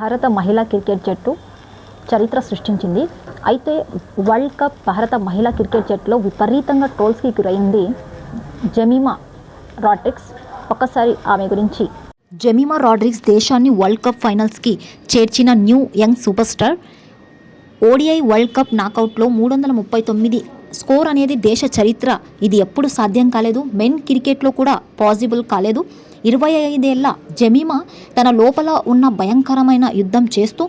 భారత మహిళా క్రికెట్ జట్టు చరిత్ర సృష్టించింది. అయితే వరల్డ్ కప్ భారత మహిళా క్రికెట్ జట్టులో విపరీతంగా టోల్స్కి గురైంది జమీమా రాడ్రిక్స్ ఒక్కసారి ఆమె గురించి. జమీమా రాడ్రిక్స్ దేశాన్ని వరల్డ్ కప్ ఫైనల్స్కి చేర్చిన new young super star ODI world cup నాకౌట్లో మూడు వందల ముప్పై తొమ్మిది స్కోర్ అనేది దేశ చరిత్ర. ఇది ఎప్పుడు సాధ్యం కాలేదు. మెన్ క్రికెట్లో కూడా పాసిబుల్ కాలేదు. ఇరవై ఐదేళ్ళ జమీమా తన లోపల ఉన్న భయంకరమైన యుద్ధం చేస్తూ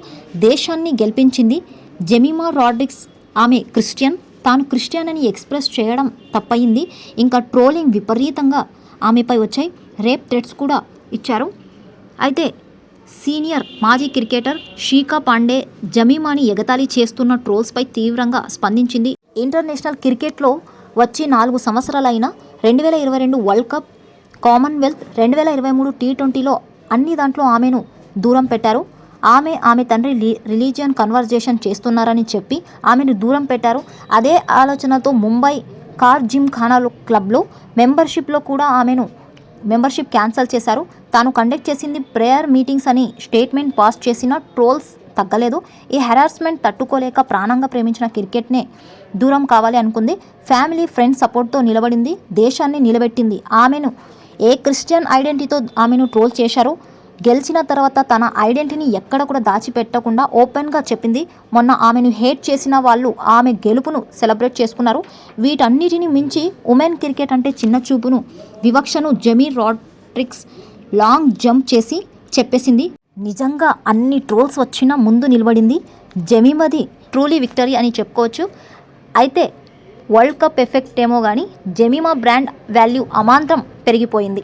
దేశాన్ని గెలిపించింది. జమీమా రాడ్రిక్స్ ఆమె క్రిస్టియన్. తాను క్రిస్టియన్ అని ఎక్స్ప్రెస్ చేయడం తప్పయింది. ఇంకా ట్రోలింగ్ విపరీతంగా ఆమెపై వచ్చాయి. రేప్ థ్రెట్స్ కూడా ఇచ్చారు. అయితే సీనియర్ మాజీ క్రికెటర్ షీకా పాండే జమీమాని ఎగతాళి చేస్తున్న ట్రోల్స్పై తీవ్రంగా స్పందించింది. ఇంటర్నేషనల్ క్రికెట్లో వచ్చి నాలుగు సంవత్సరాలైన రెండు వేల ఇరవై రెండు వరల్డ్ కప్ కామన్వెల్త్ రెండు వేల ఇరవై మూడు టీ ట్వంటీలో అన్ని దాంట్లో ఆమెను దూరం పెట్టారు. ఆమె ఆమె తండ్రి రిలీజియన్ కన్వర్జేషన్ చేస్తున్నారని చెప్పి ఆమెను దూరం పెట్టారు. అదే ఆలోచనతో ముంబై కార్ జిమ్ ఖానాలో క్లబ్లో మెంబర్షిప్లో కూడా ఆమెను మెంబర్షిప్ క్యాన్సిల్ చేశారు. తాను కండక్ట్ చేసింది ప్రేయర్ మీటింగ్స్ అని స్టేట్మెంట్ పాస్ చేసిన ట్రోల్స్ తగ్గలేదు. ఈ హెరాస్మెంట్ తట్టుకోలేక ప్రాణంగా ప్రేమించిన క్రికెట్నే దూరం కావాలి అనుకుంది. ఫ్యామిలీ ఫ్రెండ్స్ సపోర్ట్తో నిలబడింది. దేశాన్ని నిలబెట్టింది. ఆమెను ఏ క్రిస్టియన్ ఐడెంటిటీతో ఆమెను ట్రోల్ చేశారు గెలిచిన తర్వాత తన ఐడెంటిటీని ఎక్కడ కూడా దాచిపెట్టకుండా ఓపెన్గా చెప్పింది. మొన్న ఆమెను హేట్ చేసిన వాళ్ళు ఆమె గెలుపును సెలబ్రేట్ చేసుకున్నారు. వీటన్నిటిని మించి ఉమెన్ క్రికెట్ అంటే చిన్న చూపును వివక్షను జమీ రాడ్రిక్స్ లాంగ్ జంప్ చేసి చెప్పేసింది. నిజంగా అన్ని ట్రోల్స్ వచ్చినా ముందు నిలబడింది జమీమది ట్రూలీ విక్టరీ అని చెప్పుకోవచ్చు. అయితే వరల్డ్ కప్ ఎఫెక్ట్ ఏమో కానీ జెమిమా బ్రాండ్ వాల్యూ అమాంతం పెరిగిపోయింది.